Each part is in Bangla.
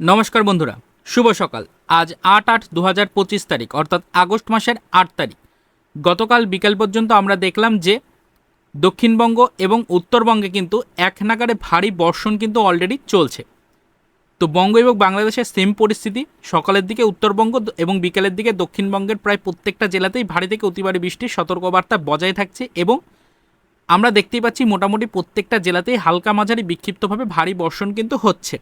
নমস্কার বন্ধুরা, শুভ সকাল। আজ আট আট দু হাজার পঁচিশ তারিখ, অর্থাৎ আগস্ট মাসের আট তারিখ। গতকাল বিকেল পর্যন্ত আমরা দেখলাম যে দক্ষিণবঙ্গ এবং উত্তরবঙ্গে কিন্তু এক নাগারে ভারী বর্ষণ কিন্তু অলরেডি চলছে। তো বঙ্গ এবং বাংলাদেশের সেম পরিস্থিতি, সকালের দিকে উত্তরবঙ্গ এবং বিকেলের দিকে দক্ষিণবঙ্গের প্রায় প্রত্যেকটা জেলাতেই ভারী থেকে অতি ভারী বৃষ্টির সতর্কবার্তা বজায় থাকছে এবং আমরা দেখতেই পাচ্ছি মোটামুটি প্রত্যেকটা জেলাতেই হালকা মাঝারি বিক্ষিপ্তভাবে ভারী বর্ষণ কিন্তু হচ্ছে।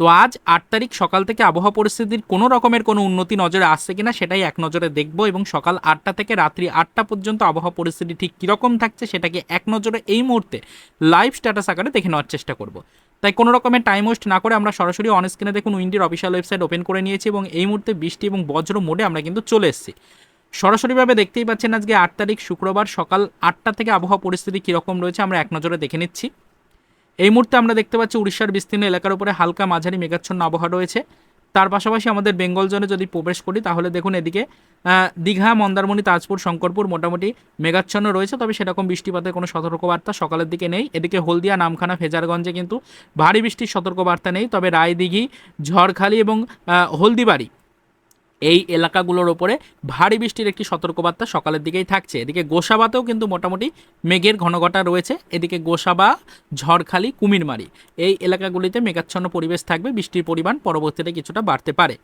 তো আজ আট তারিখ সকাল থেকে আবহাওয়া পরিস্থিতির কোনো রকমের কোনো উন্নতি নজরে আসছে কিনা সেটাই এক নজরে দেখব এবং সকাল আটটা থেকে রাত্রি আটটা পর্যন্ত আবহাওয়া পরিস্থিতি ঠিক কীরকম থাকছে সেটাকে এক নজরে এই মুহূর্তে লাইভ স্ট্যাটাস আকারে দেখে নেওয়ার চেষ্টা করব। তাই কোনো রকমের টাইম ওয়েস্ট না করে আমরা সরাসরি অন স্ক্রিনে দেখুন উইন্ডির অফিসিয়াল ওয়েবসাইট ওপেন করে নিয়েছি এবং এই মুহূর্তে বৃষ্টি এবং বজ্র মোডে আমরা কিন্তু চলে এসেছি। সরাসরিভাবে দেখতেই পাচ্ছেন আজকে আট তারিখ শুক্রবার সকাল আটটা থেকে আবহাওয়া পরিস্থিতি কীরকম রয়েছে আমরা এক নজরে দেখে নিচ্ছি। এই মুহূর্তে আমরা দেখতে পাচ্ছি উড়িষ্যার বিস্তীর্ণ এলাকার উপরে হালকা মাঝারি মেঘাচ্ছন্ন আবহাওয়া রয়েছে। তার পাশাপাশি আমাদের বেঙ্গল জোনে যদি প্রবেশ করি, তাহলে দেখুন এদিকে দীঘা, মন্দারমণি, তাজপুর, শঙ্করপুর মোটামুটি মেঘাচ্ছন্ন রয়েছে, তবে সেরকম বৃষ্টিপাতের কোনো সতর্কবার্তা সকালের দিকে নেই। এদিকে হলদিয়া, নামখানা, ফেজারগঞ্জে কিন্তু ভারী বৃষ্টির সতর্কবার্তা নেই, তবে রায়দিঘি, ঝড়খালি এবং হলদিবাড়ি এই এলাকাগুলোর ওপরে ভারী বৃষ্টির একটি সতর্কবার্তা সকালের দিকেই থাকছে। এদিকে গোসাবাতেও কিন্তু মোটামুটি মেঘের ঘনঘটা রয়েছে। এদিকে গোসাবা, ঝড়খালি, কুমিরমারি এই এলাকাগুলিতে মেঘাচ্ছন্ন পরিবেশ থাকবে। বৃষ্টির পরিমাণ পরবর্তীতে কিছুটা বাড়তে পারে।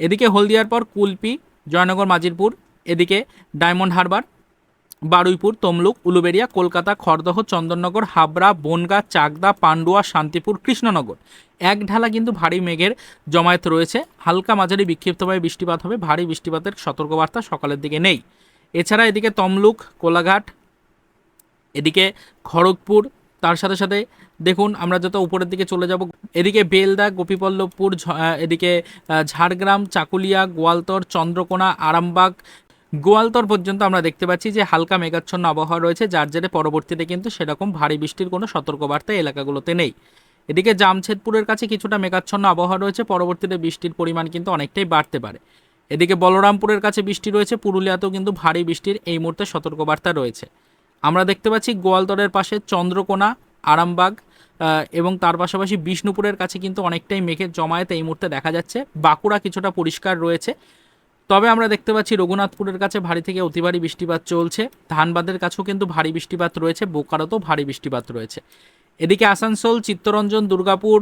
এদিকে হলদিয়ার পর কুলপি, জয়নগর, মাজিরপুর, এদিকে ডায়মন্ড হারবার বারুইপুর, তমলুক, উলুবেড়িয়া, কলকাতা, খড়দহ, চন্দননগর, হাবড়া, বনগা, চাকদা, পান্ডুয়া, শান্তিপুর, কৃষ্ণনগর। এক ঢালা কিন্তু ভারী মেঘের জমায়েত রয়েছে। হালকা মাঝারি বিক্ষিপ্তভাবে বৃষ্টিপাত হবে। ভারী বৃষ্টিপাতের সতর্কবার্তা সকালের দিকে নেই। এছাড়া এদিকে তমলুক, কোলাঘাট, এদিকে খড়গপুর, তার সাথে সাথে দেখুন আমরা যত উপরের দিকে চলে যাব, এদিকে বেলদা গোপীপল্লভপুর ঝ- এদিকে ঝাড়গ্রাম, চাকুলিয়া, গোয়ালতর, চন্দ্রকোনা, আরামবাগ গোয়ালতর পর্যন্ত আমরা দেখতে পাচ্ছি যে হালকা মেঘাচ্ছন্ন আবহাওয়া রয়েছে, যার জেরে পরবর্তীতে কিন্তু সেরকম ভারী বৃষ্টির কোনো সতর্কবার্তা এলাকাগুলোতে নেই। এদিকে জামছেদপুরের কাছে কিছুটা মেঘাচ্ছন্ন আবহাওয়া রয়েছে, পরবর্তীতে বৃষ্টির পরিমাণ কিন্তু অনেকটাই বাড়তে পারে। এদিকে বলরামপুরের কাছে বৃষ্টি রয়েছে, পুরুলিয়াতেও কিন্তু ভারী বৃষ্টির এই মুহূর্তে সতর্কবার্তা রয়েছে। আমরা দেখতে পাচ্ছি গোয়ালতরের পাশে চন্দ্রকোনা, আরামবাগ এবং তার পাশাপাশি বিষ্ণুপুরের কাছে কিন্তু অনেকটাই মেঘের জমায়েত এই মুহূর্তে দেখা যাচ্ছে। বাঁকুড়া কিছুটা পরিষ্কার রয়েছে তবে আমরা দেখতে পাচ্ছি রঘুনাথপুরের কাছে ভারী থেকে অতি ভারী বৃষ্টিপাত চলছে। ধানবাদের কাছেও কিন্তু ভারী বৃষ্টিপাত রয়েছে, বোকারোতেও ভারী বৃষ্টিপাত রয়েছে। এদিকে আসানসোল, চিত্তরঞ্জন, দুর্গাপুর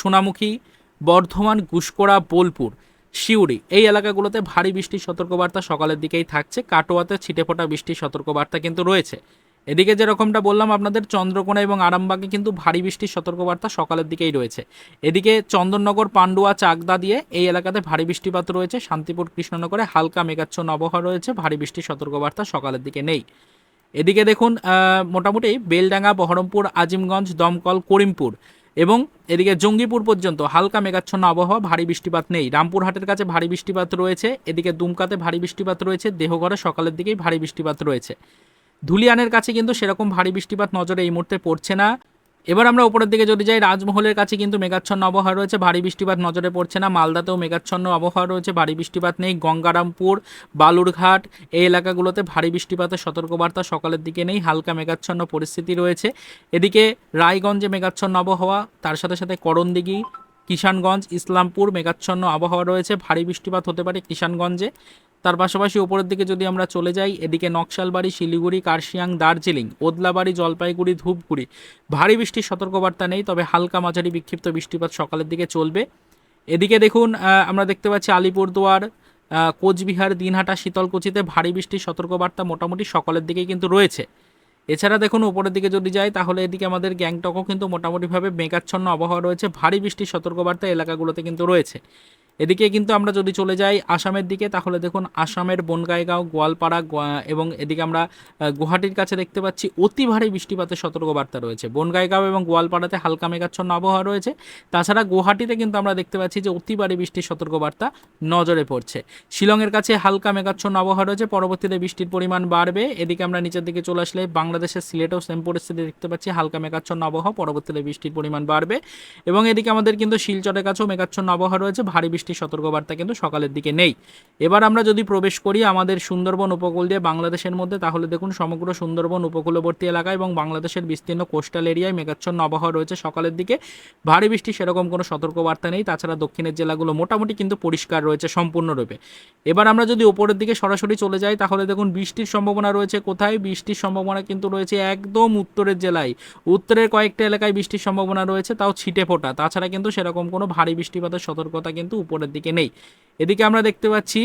সোনামুখী, বর্ধমান গুসকোড়া বোলপুর শিউড়ি এই এলাকাগুলোতে ভারী বৃষ্টির সতর্কবার্তা সকালের দিকেই থাকছে। কাটোয়াতে ছিটেফোঁটা বৃষ্টির সতর্কবার্তা কিন্তু রয়েছে। এদিকে যেরকমটা বললাম, আপনাদের চন্দ্রকোনা এবং আরামবাগে কিন্তু ভারী বৃষ্টির সতর্কবার্তা সকালের দিকেই রয়েছে। এদিকে চন্দননগর, পান্ডুয়া, চাকদা দিয়ে এই এলাকাতে ভারী বৃষ্টিপাত রয়েছে। শান্তিপুর, কৃষ্ণনগরে হালকা মেঘাচ্ছন্ন আবহাওয়া রয়েছে। ভারী বৃষ্টির সতর্কবার্তা সকালের দিকে নেই। এদিকে দেখুন মোটামুটি বেলডাঙ্গা, বহরমপুর, আজিমগঞ্জ, দমকল, করিমপুর এবং এদিকে জঙ্গিপুর পর্যন্ত হালকা মেঘাচ্ছন্ন আবহাওয়া, ভারী বৃষ্টিপাত নেই। রামপুরহাটের কাছে ভারী বৃষ্টিপাত রয়েছে। এদিকে দুমকাতে ভারী বৃষ্টিপাত রয়েছে। দেহগড়ে সকালের দিকেই ভারী বৃষ্টিপাত রয়েছে। ধুলিয়ানের কাছে কিন্তু সেরকম ভারী বৃষ্টিপাত নজরে এই মুহূর্তে পড়ছে না। এবার আমরা উপরের দিকে যদি যাই, রাজমহলের কাছে কিন্তু মেঘাচ্ছন্ন আবহাওয়া রয়েছে, ভারী বৃষ্টিপাত নজরে পড়ছে না। মালদাতেও মেঘাচ্ছন্ন আবহাওয়া রয়েছে, ভারী বৃষ্টিপাত নেই। গঙ্গারামপুর, বালুরঘাট এই এলাকাগুলোতে ভারী বৃষ্টিপাতের সতর্কবার্তা সকালের দিকে নেই। হালকা মেঘাচ্ছন্ন পরিস্থিতি রয়েছে। এদিকে রায়গঞ্জে মেঘাচ্ছন্ন আবহাওয়া, তার সাথে সাথে করণদিঘি, কিষানগঞ্জ, ইসলামপুর মেঘাচ্ছন্ন আবহাওয়া রয়েছে। ভারী বৃষ্টিপাত হতে পারে কিষানগঞ্জে। তার পাশাপাশি উপরের দিকে যদি আমরা চলে যাই, এদিকে নকশালবাড়ি, শিলিগুড়ি, কার্শিয়াং, দার্জিলিং, ওদলাবাড়ি, জলপাইগুড়ি, ধূপগুড়ি। ভারী বৃষ্টির সতর্কবার্তা নেই, তবে হালকা মাঝারি বিক্ষিপ্ত বৃষ্টিপাত সকালের দিকে চলবে। এদিকে দেখুন আমরা দেখতে পাচ্ছি আলিপুরদুয়ার কোচবিহার, দিনহাটা, শীতলকুচিতে ভারী বৃষ্টির সতর্কবার্তা মোটামুটি সকালের দিকেই কিন্তু রয়েছে। এছাড়া দেখুন উপরের দিকে যদি যাই, তাহলে এদিকে আমাদের গ্যাংটকও কিন্তু মোটামুটিভাবে মেঘাচ্ছন্ন আবহাওয়া রয়েছে। ভারী বৃষ্টির সতর্কবার্তা এলাকাগুলোতে কিন্তু রয়েছে। এদিকে কিন্তু আমরা যদি চলে যাই আসামের দিকে, তাহলে দেখুন আসামের বনগাইগাঁও, গোয়ালপাড়া, গোয়া- এবং এদিকে আমরা গুয়াহাটির কাছে দেখতে পাচ্ছি অতি ভারী বৃষ্টিপাতের সতর্কবার্তা রয়েছে। বনগাইগাঁও এবং গোয়ালপাড়াতে হালকা মেঘাচ্ছন্ন আবহাওয়া রয়েছে। তাছাড়া গুয়াহাটিতে কিন্তু আমরা দেখতে পাচ্ছি যে অতি ভারী বৃষ্টির সতর্কবার্তা নজরে পড়ছে। শিলংয়ের কাছে হালকা মেঘাচ্ছন্ন আবহাওয়া রয়েছে। পরবর্তীতে বৃষ্টির পরিমাণ বাড়বে। এদিকে আমরা নিচের দিকে চলে আসলে বাংলাদেশের সিলেটেও সেম পরিস্থিতি দেখতে পাচ্ছি। হালকা মেঘাচ্ছন্ন আবহাওয়া, পরবর্তীতে বৃষ্টির পরিমাণ বাড়বে। এবং এদিকে আমাদের কিন্তু শিলচরের কাছেও মেঘাচ্ছন্ন আবহাওয়া রয়েছে। ভারী বৃষ্টির বৃষ্টির সতর্কবার্তা কিন্তু সকালের দিকে নেই। এবার আমরা যদি প্রবেশ করি আমাদের সুন্দরবন উপকূল দিয়ে বাংলাদেশের মধ্যে, তাহলে দেখুন সমগ্র সুন্দরবন উপকূলবর্তী এলাকা এবং বাংলাদেশের বিস্তীর্ণ কোস্টাল এরিয়ায় মেঘাচ্ছন্ন আবহাওয়া রয়েছে সকালের দিকে। ভারী বৃষ্টি সেরকম কোনো সতর্কবার্তা নেই। তাছাড়া দক্ষিণের জেলাগুলো মোটামুটি কিন্তু পরিষ্কার রয়েছে সম্পূর্ণরূপে। এবার আমরা যদি উপরের দিকে সরাসরি চলে যাই, তাহলে দেখুন বৃষ্টির সম্ভাবনা রয়েছে কোথায়? বৃষ্টির সম্ভাবনা কিন্তু রয়েছে একদম উত্তরের জেলায়। উত্তরের কয়েকটা এলাকায় বৃষ্টির সম্ভাবনা রয়েছে, তাও ছিটে ফোটা তাছাড়া কিন্তু সেরকম কোনো ভারী বৃষ্টিপাতের সতর্কতা কিন্তু উপরের দিকে নেই। এদিকে আমরা দেখতে পাচ্ছি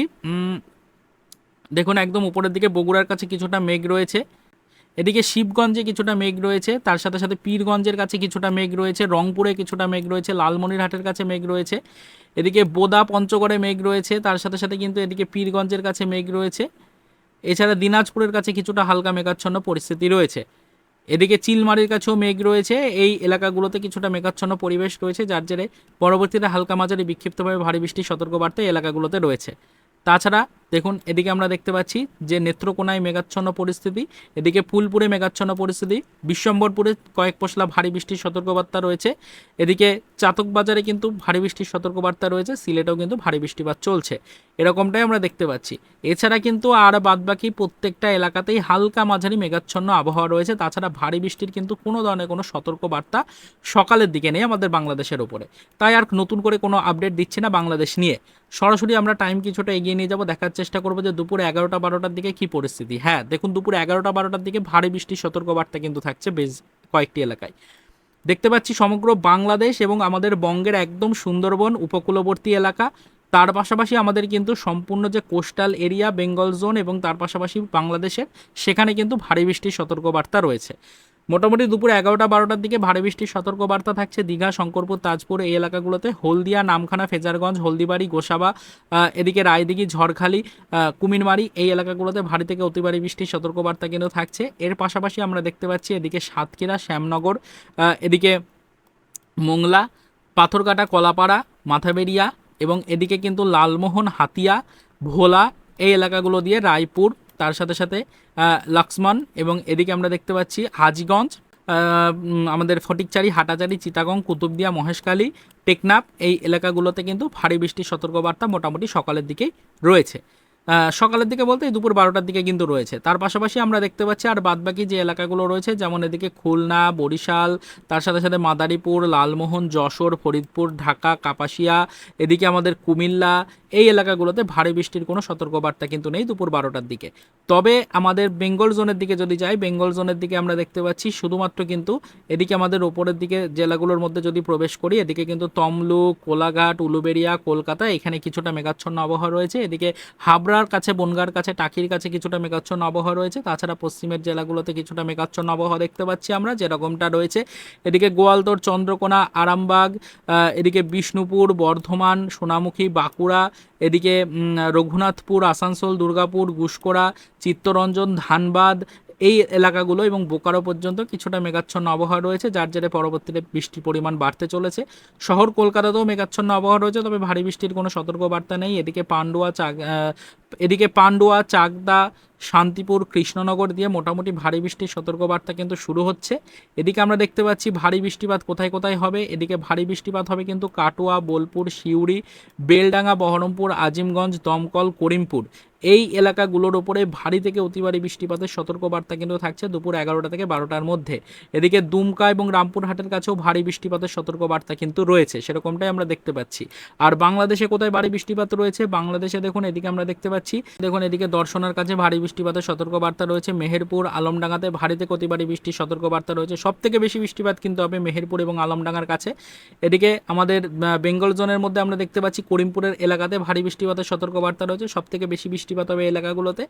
দেখুন একদম উপরের দিকে বগুড়ার কাছে কিছুটা মেঘ রয়েছে। এদিকে শিবগঞ্জে কিছুটা মেঘ রয়েছে, তার সাথে সাথে পীরগঞ্জের কাছে কিছুটা মেঘ রয়েছে, রংপুরে কিছুটা মেঘ রয়েছে, লালমনিরহাটের কাছে মেঘ রয়েছে। এদিকে বোদা পঞ্চগড়ে মেঘ রয়েছে, তার সাথে সাথে কিন্তু এদিকে পীরগঞ্জের কাছে মেঘ রয়েছে। এছাড়া দিনাজপুরের কাছে কিছুটা হালকা মেঘাচ্ছন্ন পরিস্থিতি রয়েছে। এদিকে চিলমারির কাছেও মেঘ রয়েছে। এই এলাকাগুলোতে কিছুটা মেঘাচ্ছন্ন পরিবেশ রয়েছে, যার জেরে পরবর্তীতে হালকা মাঝারি বিক্ষিপ্তভাবে ভারী বৃষ্টির সতর্কবার্তা এলাকাগুলোতে রয়েছে। তাছাড়া দেখুন, এদিকে আমরা দেখতে পাচ্ছি যে নেত্রকোনায় মেঘাচ্ছন্ন পরিস্থিতি, এদিকে ফুলপুরে মেঘাচ্ছন্ন পরিস্থিতি বিশ্বম্বরপুরে কয়েক পশলা ভারী বৃষ্টির সতর্কবার্তা রয়েছে। এদিকে চাতক বাজারে কিন্তু ভারী বৃষ্টির সতর্কবার্তা রয়েছে, সিলেটেও কিন্তু ভারী বৃষ্টিপাত চলছে। এরকমটাই আমরা দেখতে পাচ্ছি। এছাড়া কিন্তু আর বাদবাকি প্রত্যেকটা এলাকাতেই হালকা মাঝারি মেঘাচ্ছন্ন আবহাওয়া রয়েছে। তাছাড়া ভারী বৃষ্টির কিন্তু কোনো ধরনের কোনো সতর্কবার্তা সকালের দিকে নেই আমাদের বাংলাদেশের ওপরে তাই আর নতুন করে কোনো আপডেট দিচ্ছি না বাংলাদেশ নিয়ে। সরাসরি আমরা টাইম কিছুটা এগিয়ে নিয়ে যাব, দেখার চেষ্টা করব যে দুপুর এগারোটা বারোটার দিকে কি পরিস্থিতি। হ্যাঁ দেখুন দুপুর এগারোটা বারোটার দিকে ভারী বৃষ্টির সতর্কবার্তা কিন্তু থাকছে বেশ কয়েকটি এলাকায়। দেখতে পাচ্ছি সমগ্র বাংলাদেশ এবং আমাদের বঙ্গের একদম সুন্দরবন উপকূলবর্তী এলাকা। তার পাশাপাশি আমাদের কিন্তু সম্পূর্ণ যে কোস্টাল এরিয়া, বেঙ্গল জোন এবং তার পাশাপাশি বাংলাদেশের সেখানে কিন্তু ভারী বৃষ্টির সতর্কবার্তা রয়েছে। মোটামুটি দুপুর এগারোটা বারোটার দিকে ভারী বৃষ্টির সতর্কবার্তা থাকছে দীঘা, শঙ্করপুর, তাজপুর এই এলাকাগুলোতে। হলদিয়া, নামখানা, ফেজারগঞ্জ, হলদিবাড়ি, গোসাবা এদিকে রায়দিঘি, ঝড়খালি কুমিরমারি এই এলাকাগুলোতে ভারী থেকে অতি ভারী বৃষ্টির সতর্কবার্তা কিন্তু থাকছে। এর পাশাপাশি আমরা দেখতে পাচ্ছি এদিকে সাতক্ষীরা, শ্যামনগর এদিকে মোংলা পাথরকাটা কলাপাড়া, মাথাবেরিয়া এবং এদিকে কিন্তু লালমোহন, হাতিয়া, ভোলা এই এলাকাগুলো দিয়ে রায়পুর, তার সাথে সাথে লক্ষ্মণ এবং এদিকে আমরা দেখতে পাচ্ছি হাজিগঞ্জ আমাদের ফটিকচারি, হাটাচারি চিতাগং কুতুবদিয়া মহেশকালী টেকনাপ এই এলাকাগুলোতে কিন্তু ভারী বৃষ্টির সতর্কবার্তা মোটামুটি সকালের দিকেই রয়েছে। সকালের দিকে বলতে দুপুর বারোটার দিকে কিন্তু রয়েছে। তার পাশাপাশি আমরা দেখতে পাচ্ছি আর বাদবাকি যে এলাকাগুলো রয়েছে, যেমন এদিকে খুলনা, বরিশাল, তার সাথে সাথে মাদারীপুর, লালমোহন, যশোর, ফরিদপুর, ঢাকা, কাপাসিয়া, এদিকে আমাদের কুমিল্লা, এই এলাকাগুলোতে ভারী বৃষ্টির কোনো সতর্কবার্তা কিন্তু নেই দুপুর বারোটার দিকে। তবে আমাদের বেঙ্গল জোনের দিকে যদি যাই, বেঙ্গল জোনের দিকে আমরা দেখতে পাচ্ছি শুধুমাত্র কিন্তু এদিকে আমাদের ওপরের দিকে জেলাগুলোর মধ্যে যদি প্রবেশ করি, এদিকে কিন্তু তমলুক, কোলাঘাট, উলুবেড়িয়া, কলকাতা, এখানে কিছুটা মেঘাচ্ছন্ন আবহাওয়া রয়েছে। এদিকে হাবড়ার কাছে, বনগার কাছে, টাকির কাছে কিছুটা মেঘাচ্ছন্ন আবহাওয়া রয়েছে। তাছাড়া পশ্চিমের জেলাগুলোতে কিছুটা মেঘাচ্ছন্ন আবহাওয়া দেখতে পাচ্ছি আমরা, যেরকমটা রয়েছে। এদিকে গোয়ালদোর চন্দ্রকোনা, আরামবাগ এদিকে বিষ্ণুপুর, বর্ধমান, সোনামুখী, বাঁকুড়া, এদিকে রঘুনাথপুর, আসানসোল, দুর্গাপুর গুসকোড়া চিত্তরঞ্জন, ধানবাদ এই এলাকাগুলো এবং বোকারো পর্যন্ত কিছুটা মেঘাচ্ছন্ন আবহাওয়া রয়েছে, যার জেরে পরবর্তীতে বৃষ্টির পরিমাণ বাড়তে চলেছে। শহর কলকাতাতেও মেঘাচ্ছন্ন আবহাওয়া রয়েছে, তবে ভারী বৃষ্টির কোনো সতর্কবার্তা নেই। এদিকে পান্ডুয়া চাক এদিকে পান্ডুয়া, চাকদা শান্তিপুর কৃষ্ণনগর দিয়ে মোটামুটি ভারী বৃষ্টির সতর্কবার্তা কিন্তু শুরু হচ্ছে। এদিকে আমরা দেখতে পাচ্ছি ভারী বৃষ্টিপাত কোথায় কোথায় হবে? এদিকে ভারী বৃষ্টিপাত হবে কিন্তু কাটোয়া, বোলপুর, সিউড়ি, বেলডাঙ্গা, বহরমপুর, আজিমগঞ্জ, দমকল, করিমপুর। এই এলাকাগুলোর ওপরে ভারী থেকে অতি ভারী বৃষ্টিপাতের সতর্কবার্তা কিন্তু থাকছে দুপুর এগারোটা থেকে বারোটার মধ্যে। এদিকে দুমকা এবং রামপুরহাটের কাছেও ভারী বৃষ্টিপাতের সতর্কবার্তা কিন্তু রয়েছে, সেরকমটাই আমরা দেখতে পাচ্ছি। আর বাংলাদেশে কোথায় ভারী বৃষ্টিপাত রয়েছে? বাংলাদেশে দেখুন, এদিকে আমরা দেখতে পাচ্ছি, দেখুন, এদিকে দর্শনার কাছে ভারী বৃষ্টিপাতের সতর্কবার্তা রয়েছে। মেহেরপুর, আলমডাঙ্গাতে ভারীতে ভারী বৃষ্টির সতর্কবার্তা রয়েছে। সব থেকে বেশি বৃষ্টিপাত কিন্তু হবে মেহেরপুর এবং আলমডাঙ্গার কাছে। এদিকে আমাদের বেঙ্গল জোনের মধ্যে আমরা দেখতে পাচ্ছি করিমপুরের এলাকাতে ভারী বৃষ্টিপাতের সতর্কবার্তা রয়েছে। সব থেকে বেশি বৃষ্টিপাত হবে এলাকাগুলোতে।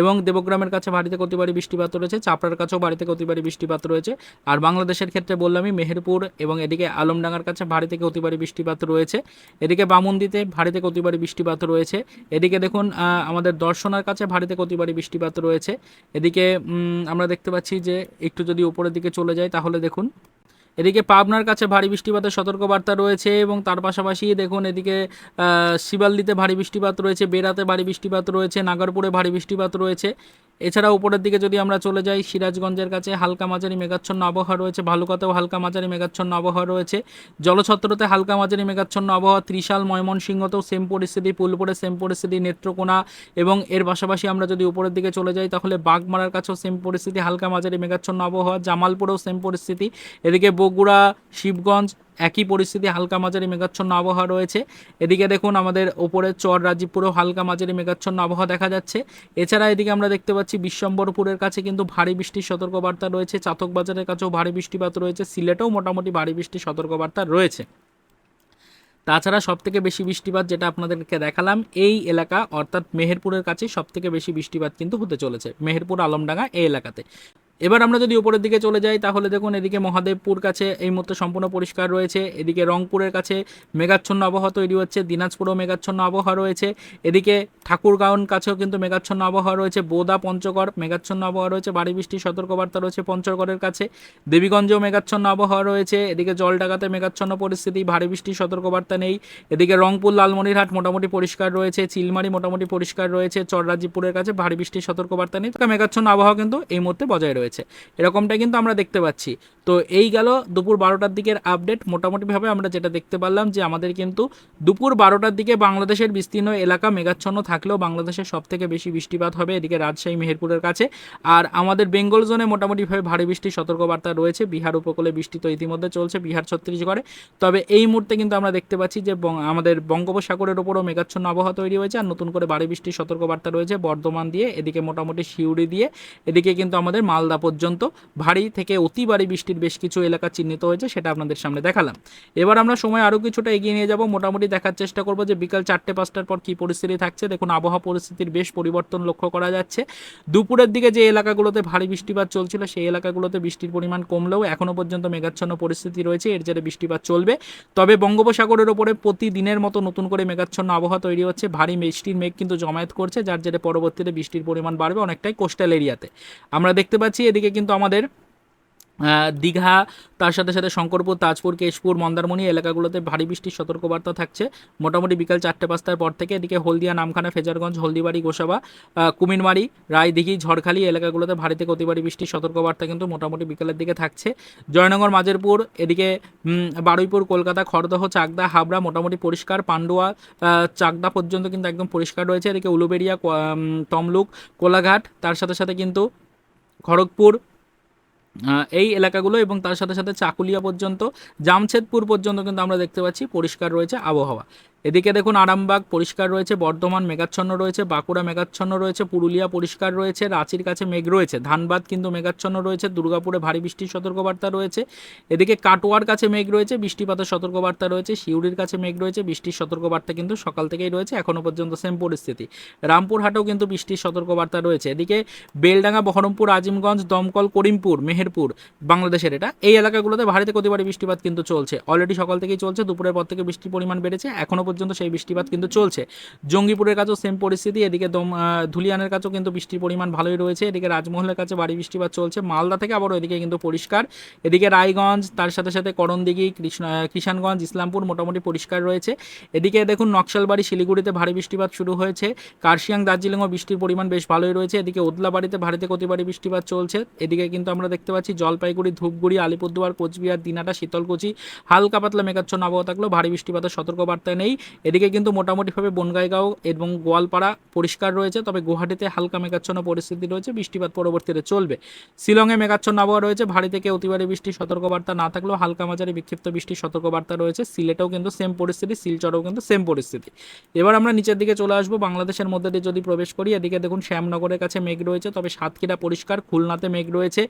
এবং দেবগ্রামের কাছে ভারীতে ভারী বৃষ্টিপাত রয়েছে। চাপড়ার কাছেও ভারীতে ভারী বৃষ্টিপাত রয়েছে। আর বাংলাদেশের ক্ষেত্রে বললামই মেহেরপুর এবং এদিকে আলমডাঙ্গার কাছে ভারী থেকে অতি ভারী বৃষ্টিপাত রয়েছে। এদিকে বামুন্দিতে ভারী থেকে অতি বৃষ্টিপাত রয়েছে। এদিকে দেখুন আমাদের দর্শনার কাছে ভারী থেকে অতি ভারী বৃষ্টিপাত রয়েছে। এদিকে আমরা দেখতে পাচ্ছি যে একটু যদি উপরের দিকে চলে যায় তাহলে দেখুন, এদিকে পাবনার কাছে ভারী বৃষ্টিপাতের সতর্কবার্তা রয়েছে এবং তার পাশাপাশি দেখুন, এদিকে শিবালদিতে ভারী বৃষ্টিপাত রয়েছে, বেড়াতে ভারী বৃষ্টিপাত রয়েছে, নাগরপুরে ভারী বৃষ্টিপাত রয়েছে। এছাড়া উপরের দিকে যদি আমরা চলে যাই, সিরাজগঞ্জের কাছে হালকা মাঝারি মেঘাচ্ছন্ন আবহাওয়া রয়েছে, ভালুকাতেও হালকা মাঝারি মেঘাচ্ছন্ন আবহাওয়া রয়েছে। জলছত্রতে হালকা মাঝারি মেঘাচ্ছন্ন আবহাওয়া, ত্রিশাল, ময়মনসিংহতেও সেম পরিস্থিতি ফুলপুরে সেম পরিস্থিতি, নেত্রকোনা এবং এর পাশাপাশি আমরা যদি উপরের দিকে চলে যাই, তাহলে বাগমারার কাছেও সেম পরিস্থিতি, হালকা মাঝারি মেঘাচ্ছন্ন আবহাওয়া, জামালপুরেও সেম পরিস্থিতি। এদিকে বগুড়া, শিবগঞ্জ একই পরিস্থিতি হালকা মাঝারি মেঘাচ্ছন্ন আবহাওয়া রয়েছে। এদিকে দেখুন, আমাদের ওপরে চর রাজীবপুরেও হালকা মাঝারি মেঘাচ্ছন্ন আবহাওয়া দেখা যাচ্ছে। এছাড়া এদিকে আমরা দেখতে পাচ্ছি, বিশ্বম্বরপুরের কাছে কিন্তু ভারী বৃষ্টির সতর্কবার্তা রয়েছে। চাতক বাজারের কাছেও ভারী বৃষ্টিপাত রয়েছে। সিলেটেও মোটামুটি ভারী বৃষ্টির সতর্কবার্তা রয়েছে। তাছাড়া সবথেকে বেশি বৃষ্টিপাত যেটা আপনাদেরকে দেখালাম, এই এলাকা, অর্থাৎ মেহেরপুরের কাছে সবথেকে বেশি বৃষ্টিপাত কিন্তু হতে চলেছে। মেহেরপুর, আলমডাঙ্গা, এই এলাকাতে। এবার আমরা যদি উপরের দিকে চলে যাই, তাহলে দেখুন এদিকে মহাদেবপুর কাছে এই মুহূর্তে সম্পূর্ণ পরিষ্কার রয়েছে। এদিকে রংপুরের কাছে মেঘাচ্ছন্ন আবহাওয়া তৈরি হচ্ছে, দিনাজপুরেও মেঘাচ্ছন্ন আবহাওয়া রয়েছে। এদিকে ঠাকুরগাঁওন কাছেও কিন্তু মেঘাচ্ছন্ন আবহাওয়া রয়েছে, বোদা, পঞ্চগড় মেঘাচ্ছন্ন আবহাওয়া রয়েছে ভারী বৃষ্টির সতর্কবার্তা রয়েছে পঞ্চগড়ের কাছে। দেবীগঞ্জেও মেঘাচ্ছন্ন আবহাওয়া রয়েছে, এদিকে জলডাকাতে মেঘাচ্ছন্ন পরিস্থিতি, ভারী বৃষ্টির সতর্কবার্তা নেই। এদিকে রংপুর, লালমনিরহাট মোটামুটি পরিষ্কার রয়েছে, চিলমারি মোটামুটি পরিষ্কার রয়েছে, চররাজীবপুরের কাছে ভারী বৃষ্টির সতর্কবার্তা নেই। তবে মেঘাচ্ছন্ন আবহাওয়া কিন্তু এই মুহূর্তে বজায় রয়েছে। এরকমটা কিন্তু আমরা দেখতে পাচ্ছি। তো এই গেল দুপুর বারোটার দিকের আপডেট মোটামুটিভাবে আমরা যেটা দেখতে পারলাম যে আমাদের কিন্তু দুপুর বারোটার দিকে বাংলাদেশের বিস্তীর্ণ এলাকা মেঘাচ্ছন্ন থাকলেও বাংলাদেশের সব থেকে বেশি বৃষ্টিপাত হবে এদিকে রাজশাহী, মেহেরপুরের কাছে। আর আমাদের বেঙ্গল জোনে মোটামুটিভাবে ভারী বৃষ্টির সতর্কবার্তা রয়েছে। বিহার উপকূলে বৃষ্টি তো ইতিমধ্যে চলছে, বিহার ছত্তিশগড়ে। তবে এই মুহূর্তে কিন্তু আমরা দেখতে পাচ্ছি যে আমাদের বঙ্গোপসাগরের ওপরও মেঘাচ্ছন্ন আবহাওয়া তৈরি হয়েছে। আর নতুন করে ভারী বৃষ্টির সতর্কবার্তা রয়েছে বর্ধমান দিয়ে, এদিকে মোটামুটি শিউড়ি দিয়ে, এদিকে কিন্তু আমাদের মালদা পর্যন্ত ভারী থেকে অতি ভারী বৃষ্টির বেশ কিছু এলাকা চিহ্নিত হয়েছে, সেটা আপনাদের সামনে দেখালাম। এবার আমরা সময় আরও কিছুটা এগিয়ে নিয়ে যাব। মোটামুটি দেখার চেষ্টা করব যে বিকাল চারটে পাঁচটার পর কী পরিস্থিতি থাকছে। দেখুন, আবহাওয়া পরিস্থিতির বেশ পরিবর্তন লক্ষ্য করা যাচ্ছে। দুপুরের দিকে যে এলাকাগুলোতে ভারী বৃষ্টিপাত চলছিল, সেই এলাকাগুলোতে বৃষ্টির পরিমাণ কমলেও এখনও পর্যন্ত মেঘাচ্ছন্ন পরিস্থিতি রয়েছে। এর জেরে বৃষ্টিপাত চলবে। তবে বঙ্গোপসাগরের ওপরে প্রতিদিনের মতো নতুন করে মেঘাচ্ছন্ন আবহাওয়া তৈরি হচ্ছে। ভারী বৃষ্টির মেঘ কিন্তু জমায়েত করছে, যার জেরে পরবর্তীতে বৃষ্টির পরিমাণ বাড়বে অনেকটাই কোস্টাল এরিয়াতে। আমরা দেখতে পাচ্ছি এদিকে কিন্তু আমাদের দীঘা, তার সাথে সাথে শঙ্করপুর, তাজপুর, কেশপুর, মন্দারমণি এলাকাগুলোতে ভারী বৃষ্টির সতর্কবার্তা থাকছে। মোটামুটি বিকাল চারটে পাঁচটার পর থেকে এদিকে হলদিয়া, নামখানা, ফেজারগঞ্জ, হলদিবাড়ি, গোসাবা কুমিরমারি, রায়দিঘি, ঝড়খালি এলাকাগুলোতে ভারী থেকে অতি ভারী বৃষ্টির সতর্কবার্তা কিন্তু মোটামুটি বিকালের দিকে থাকছে। জয়নগর মাঝেরপুর এদিকে বারুইপুর, কলকাতা, খড়দহ, চাকদা, হাবড়া মোটামুটি পরিষ্কার। পান্ডুয়া চাকদা পর্যন্ত কিন্তু একদম পরিষ্কার রয়েছে। এদিকে উলুবেড়িয়া তমলুক, কোলাঘাট, তার সাথে সাথে কিন্তু খড়গপুর এই এলাকাগুলো এবং তার সাথে সাথে চাকুলিয়া পর্যন্ত, জামছেদপুর পর্যন্ত কিন্তু আমরা দেখতে পাচ্ছি পরিষ্কার রয়েছে আবহাওয়া। এদিকে দেখুন, আরামবাগ পরিষ্কার রয়েছে, বর্ধমান মেঘাচ্ছন্ন রয়েছে, বাঁকুড়া মেঘাচ্ছন্ন রয়েছে, পুরুলিয়া পরিষ্কার রয়েছে, রাঁচির কাছে মেঘ রয়েছে, ধানবাদ কিন্তু মেঘাচ্ছন্ন রয়েছে, দুর্গাপুরে ভারী বৃষ্টির সতর্কবার্তা রয়েছে, এদিকে কাটোয়ার কাছে মেঘ রয়েছে, বৃষ্টিপাতের সতর্কবার্তা রয়েছে শিউড়ির কাছে মেঘ রয়েছে, বৃষ্টির সতর্কবার্তা কিন্তু সকাল থেকেই রয়েছে এখনও পর্যন্ত সেম পরিস্থিতি। রামপুরহাটেও কিন্তু বৃষ্টির সতর্কবার্তা রয়েছে, এদিকে বেলডাঙ্গা, বহরমপুর, আজিমগঞ্জ, দমকল, করিমপুর, মেহেরপুর, বাংলাদেশের এটা, এই এলাকাগুলোতে ভারী থেকে অতি ভারী বৃষ্টিপাত কিন্তু চলছে অলরেডি সকাল থেকেই চলছে, দুপুরের পর থেকে বৃষ্টির পরিমাণ বেড়েছে এখনও পর্যন্ত সেই বৃষ্টিপাত কিন্তু চলছে। জঙ্গিপুরের কাছেও সেম পরিস্থিতি, এদিকে দম ধুলিয়ানের কাছেও কিন্তু বৃষ্টির পরিমাণ ভালোই রয়েছে, এদিকে রাজমহলের কাছে ভারী বৃষ্টিপাত চলছে, মালদা থেকে আবারও এদিকে কিন্তু পরিষ্কার। এদিকে রায়গঞ্জ, তার সাথে সাথে করণদিঘি, কৃষ্ণ কিষানগঞ্জ, ইসলামপুর মোটামুটি পরিষ্কার রয়েছে। এদিকে দেখুন নকশালবাড়ি, শিলিগুড়িতে ভারী বৃষ্টিপাত শুরু হয়েছে, কার্শিয়াং, দার্জিলিংও বৃষ্টির পরিমাণ বেশ ভালোই রয়েছে, এদিকে ওদলাবাড়িতে ভারী থেকে অতি বৃষ্টিপাত চলছে, এদিকে কিন্তু আমরা দেখতে পাচ্ছি জলপাইগুড়ি, ধূপগুড়ি, আলিপুরদুয়ার, কোচবিহার, দিনাটা, শীতলকুচি, হালকা পাতলা মেঘাচ্ছন্ন আবহাওয়া থাকলেও ভারী বৃষ্টিপাতের সতর্কবার্তা নেই। এদিকে কিন্তু মোটামুটিভাবে বনগাইগাঁও এবং গোয়ালপাড়া পরিষ্কার রয়েছে, তবে গুয়াহাটিতে হালকা মেঘাচ্ছন্ন পরিস্থিতি রয়েছে, বৃষ্টিপাত পরবর্তীতে চলবে। শিলংয়ে মেঘাচ্ছন্ন আবহাওয়া রয়েছে, ভারী থেকে অতি ভারী বৃষ্টির সতর্কবার্তা না থাকলেও হালকা মাঝারি বিক্ষিপ্ত বৃষ্টির সতর্কবার্তা রয়েছে। সিলেটেও কিন্তু সেম পরিস্থিতি, শিলচরেও কিন্তু সেম পরিস্থিতি। এবার আমরা নিচের দিকে চলে আসব, বাংলাদেশের মধ্যে দিয়ে যদি প্রবেশ করি, এদিকে দেখুন শ্যামনগরের কাছে মেঘ রয়েছে, তবে সাতক্ষীরা পরিষ্কার, খুলনাতে মেঘ রয়েছে।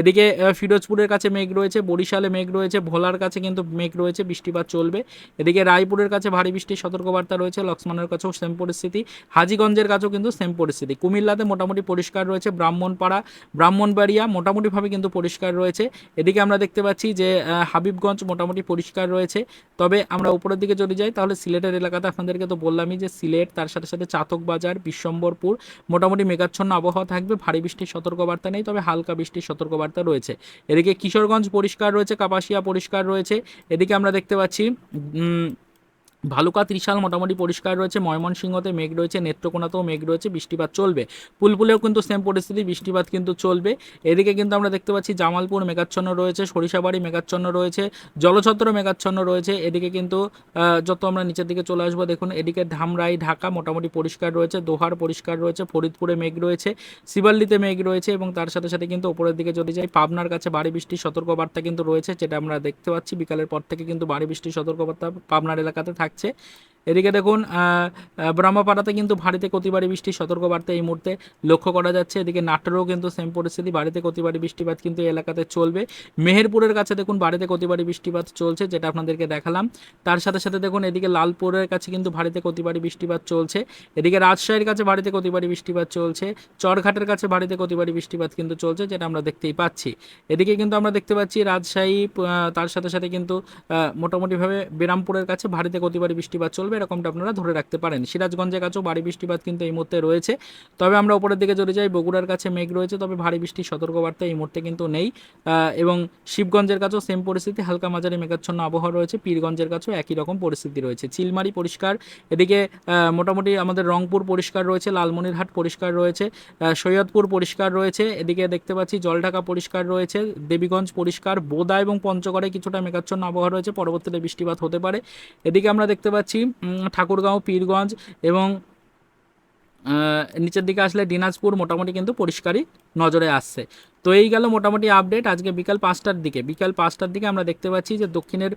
এদিকে ফিরোজপুরের কাছে মেঘ রয়েছে, বরিশালে মেঘ রয়েছে, ভোলার কাছে কিন্তু মেঘ রয়েছে, বৃষ্টিপাত চলবে। এদিকে রায়পুরের কাছে ভারী বৃষ্টির সতর্কবার্তা রয়েছে, লক্ষ্মণের কাছেও সেম পরিস্থিতি। হাজিগঞ্জের কাছেও কিন্তু সেম পরিস্থিতি। কুমিল্লাতে মোটামুটি পরিষ্কার রয়েছে, ব্রাহ্মণপাড়া, ব্রাহ্মণবাড়িয়া মোটামুটিভাবে কিন্তু পরিষ্কার রয়েছে। এদিকে আমরা দেখতে পাচ্ছি যে হাবিবগঞ্জ মোটামুটি পরিষ্কার রয়েছে। তবে আমরা উপরের দিকে যদি যাই, তাহলে সিলেটের এলাকাতে আপনাদেরকে তো বললামই যে সিলেট, তার সাথে সাথে চাতক বাজার, বিশ্বম্বরপুর, মোটামুটি মেঘাচ্ছন্ন আবহাওয়া থাকবে, ভারী বৃষ্টির সতর্কবার্তা নেই, তবে হালকা বৃষ্টির সতর্কবার্তা রয়েছে। এদিকে কিশোরগঞ্জ পরিষ্কার রয়েছে, কাপাসিয়া পরিষ্কার রয়েছে। এদিকে আমরা দেখতে পাচ্ছি ভালুকা, ত্রিশাল মোটামুটি পরিষ্কার রয়েছে, ময়মনসিংহতে মেঘ রয়েছে, নেত্রকোনাতেও মেঘ রয়েছে, বৃষ্টিপাত চলবে। পুলপুলেও কিন্তু সেম পরিস্থিতি, বৃষ্টিপাত কিন্তু চলবে। এদিকে কিন্তু আমরা দেখতে পাচ্ছি জামালপুর মেঘাচ্ছন্ন রয়েছে, সরিষাবাড়ি মেঘাচ্ছন্ন রয়েছে, জলছত্র মেঘাচ্ছন্ন রয়েছে। এদিকে কিন্তু যত আমরা নিচের দিকে চলে আসব, দেখুন, এদিকে ধামরাই, ঢাকা মোটামুটি পরিষ্কার রয়েছে, দোহার পরিষ্কার রয়েছে, ফরিদপুরে মেঘ রয়েছে, শিবাল্লিতে মেঘ রয়েছে এবং তার সাথে সাথে কিন্তু ওপরের দিকে যদি যাই, পাবনার কাছে বাড়ি বৃষ্টির সতর্কবার্তা কিন্তু রয়েছে, যেটা আমরা দেখতে পাচ্ছি। বিকালের পর থেকে কিন্তু বাড়ি বৃষ্টির সতর্কবার্তা পাবনার এলাকাতে থাকছে। এদিকে দেখুন ব্রহ্মপাড়াতে কিন্তু ভারীতে কতিবারী বৃষ্টির সতর্কবার্তা এই মুহূর্তে লক্ষ্য করা যাচ্ছে। এদিকে নাটোরেও কিন্তু সেম পরিস্থিতি বাড়িতে কতিবারী বৃষ্টিপাত কিন্তু এই এলাকাতে চলবে। মেহেরপুরের কাছে দেখুন বাড়িতে কতিবারী বৃষ্টিপাত চলছে, যেটা আপনাদেরকে দেখালাম। তার সাথে সাথে দেখুন, এদিকে লালপুরের কাছে কিন্তু ভারীতে কতিবারী বৃষ্টিপাত চলছে। এদিকে রাজশাহীর কাছে ভারীতে কতিবারী বৃষ্টিপাত চলছে। চরঘাটের কাছে ভারীতে কতিবারী বৃষ্টিপাত কিন্তু চলছে, যেটা আমরা দেখতেই পাচ্ছি। এদিকে কিন্তু আমরা দেখতে পাচ্ছি রাজশাহী তার সাথে সাথে কিন্তু মোটামুটিভাবে বিরামপুরের কাছে ভারীতে কতিবারী বৃষ্টিপাত চলবে, এরকমটা আপনারা ধরে রাখতে পারেন। সিরাজগঞ্জের কাছেও ভারী বৃষ্টিপাত কিন্তু এই মুহূর্তে রয়েছে। তবে আমরা উপরের দিকে যদি যাই, বগুড়ার কাছে মেঘ রয়েছে, তবে ভারী বৃষ্টির সতর্কবার্তা এই মুহূর্তে কিন্তু নেই। এবং শিবগঞ্জের কাছেও সেম পরিস্থিতি, হালকা মাঝারি মেঘাচ্ছন্ন আবহাওয়া রয়েছে, পীরগঞ্জের কাছেও একই রকম পরিস্থিতি রয়েছে। চিলমারি পরিষ্কার, এদিকে মোটামুটি আমাদের রংপুর পরিষ্কার রয়েছে, লালমনিরহাট পরিষ্কার রয়েছে সৈয়দপুর পরিষ্কার রয়েছে, এদিকে দেখতে পাচ্ছি জলঢাকা পরিষ্কার রয়েছে, দেবীগঞ্জ পরিষ্কার, বোদা এবং পঞ্চগড়ে কিছুটা মেঘাচ্ছন্ন আবহাওয়া রয়েছে, পরবর্তীতে বৃষ্টিপাত হতে পারে। এদিকে আমরা দেখতে পাচ্ছি ঠাকুরগাঁও পীরগঞ্জ এবং নিচের দিকে আসলে দিনাজপুর মোটামুটি কিন্তু পরিষ্কারই নজরে আসছে। তো এই গেল মোটামুটি আপডেট আজকে বিকাল পাঁচটার দিকে। বিকাল পাঁচটার দিকে আমরা দেখতে পাচ্ছি যে দক্ষিণের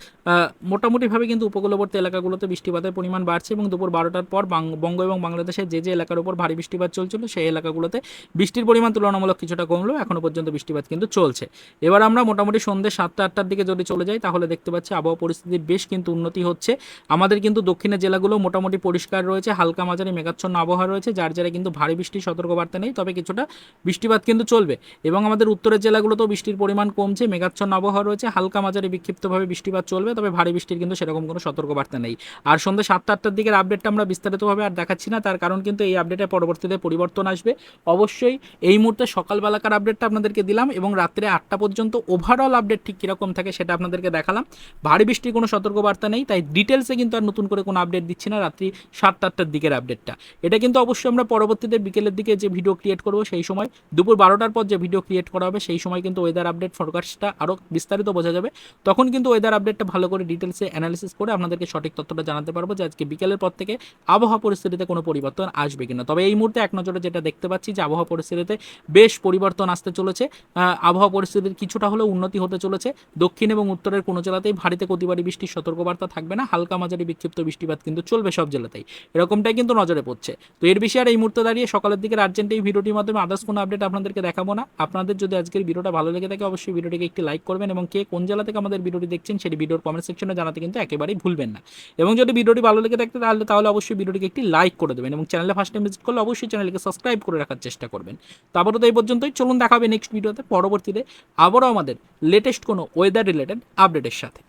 মোটামুটিভাবে কিন্তু উপকূলবর্তী এলাকাগুলোতে বৃষ্টিপাতের পরিমাণ বাড়ছে এবং দুপুর বারোটার পর বঙ্গ এবং বাংলাদেশের যে যে এলাকার উপর ভারী বৃষ্টিপাত চলছিল, সেই এলাকাগুলোতে বৃষ্টির পরিমাণ তুলনামূলক কিছুটা কমলেও এখনও পর্যন্ত বৃষ্টিপাত কিন্তু চলছে। এবার আমরা মোটামুটি সন্ধ্যে সাতটা আটটার দিকে যদি চলে যাই, তাহলে দেখতে পাচ্ছি আবহাওয়া পরিস্থিতির বেশ কিন্তু উন্নতি হচ্ছে। আমাদের কিন্তু দক্ষিণের জেলাগুলো মোটামুটি পরিষ্কার রয়েছে, হালকা মাঝারি মেঘাচ্ছন্ন আবহাওয়া রয়েছে, যার জেলায় কিন্তু ভারী বৃষ্টির সতর্কবার্তা নেই, তবে কিছুটা বৃষ্টিপাত কিন্তু চলবে। এবং আমাদের উত্তরের জেলাগুলোতেও বৃষ্টির পরিমাণ কমছে, মেঘাচ্ছন্ন আবহাওয়া রয়েছে, হালকা মাঝারি বিক্ষিপ্তভাবে বৃষ্টিপাত চলবে, তবে ভারী বৃষ্টির কিন্তু সেরকম কোনো সতর্কবার্তা নেই। আর সন্ধ্যে সাতটা আটটার দিকের আপডেটটা আমরা বিস্তারিতভাবে আর দেখাচ্ছি না, তার কারণ কিন্তু এই আপডেটে পরবর্তীতে পরিবর্তন আসবে। অবশ্যই এই মুহূর্তে সকালবেলাকার আপডেটটা আপনাদেরকে দিলাম এবং রাত্রে আটটা পর্যন্ত ওভারঅল আপডেট ঠিক কীরকম থাকে সেটা আপনাদেরকে দেখালাম। ভারী বৃষ্টির কোনো সতর্কবার্তা নেই, তাই ডিটেলসে কিন্তু আর নতুন করে কোনো আপডেট দিচ্ছি না, রাত্রি সাতটা আটটার দিকের আপডেটটা এটা কিন্তু অবশ্যই আমরা পরবর্তীতে বিকেলের দিকে যে ভিডিও ক্রিয়েট করব সেই সময়, দুপুর বারোটার পর যে ভিডিও ক্রিয়েট করা হবে, সেই সময় কিন্তু ওয়েদার আপডেট ফরকাস্টটা আরও বিস্তারিত বোঝা যাবে। তখন কিন্তু ওয়েদার আপডেটটা ভালো করে ডিটেলসে অ্যানালিসিস করে আপনাদেরকে সঠিক তথ্যটা জানাতে পারব যে আজকে বিকেলের পর থেকে আবহাওয়া পরিস্থিতিতে কোনো পরিবর্তন আসবে কিনা। তবে এই মুহূর্তে এক নজরে যেটা দেখতে পাচ্ছি যে আবহাওয়া পরিস্থিতিতে বেশ পরিবর্তন আসতে চলেছে। আবহাওয়া পরিস্থিতির কিছুটা হলেও উন্নতি হতে চলেছে। দক্ষিণ এবং উত্তরের কোনো জেলাতেই ভারীতে কতিবারী বৃষ্টির সতর্কবার্তা থাকবে না, হালকা মাঝারি বিক্ষিপ্ত বৃষ্টিপাত কিন্তু চলবে সব জেলাতেই। এরকমটাই কিন্তু নজরে পড়ছে। তো এর বিষয়ে আর এই মুহূর্তে দাঁড়িয়ে সকালের দিকে আর্জেন্ট এই ভিডিওটির মাধ্যমে আদার্স কোনো আপডেট আপনাদেরকে দেখাবো না। আপনাদের যদি আজকের ভিডিওটা ভালো লেগে থাকে, অবশ্যই ভিডিওটিকে একটি লাইক করবেন এবং কে কোন জেলা থেকে আমাদের ভিডিওটি দেখছেন সেটি ভিডিওর কমেন্ট সেকশনে জানাতে কিন্তু একেবারেই ভুলবেন না। এবং যদি ভিডিওটি ভালো লেগে থাকে, তাহলে তাহলে অবশ্যই ভিডিওটিকে একটি লাইক করে দেবেন এবং চ্যানেলে ফার্স্ট টাইম ভিজিট করলে অবশ্যই চ্যানেলকে সাবস্ক্রাইব করে রাখার চেষ্টা করবেন। তো এই পর্যন্তই, চলুন দেখাবে নেক্সট ভিডিওতে পরবর্তীতে আবারও আমাদের লেটেস্ট কোনো ওয়েদার রিলেটেড আপডেটের সাথে।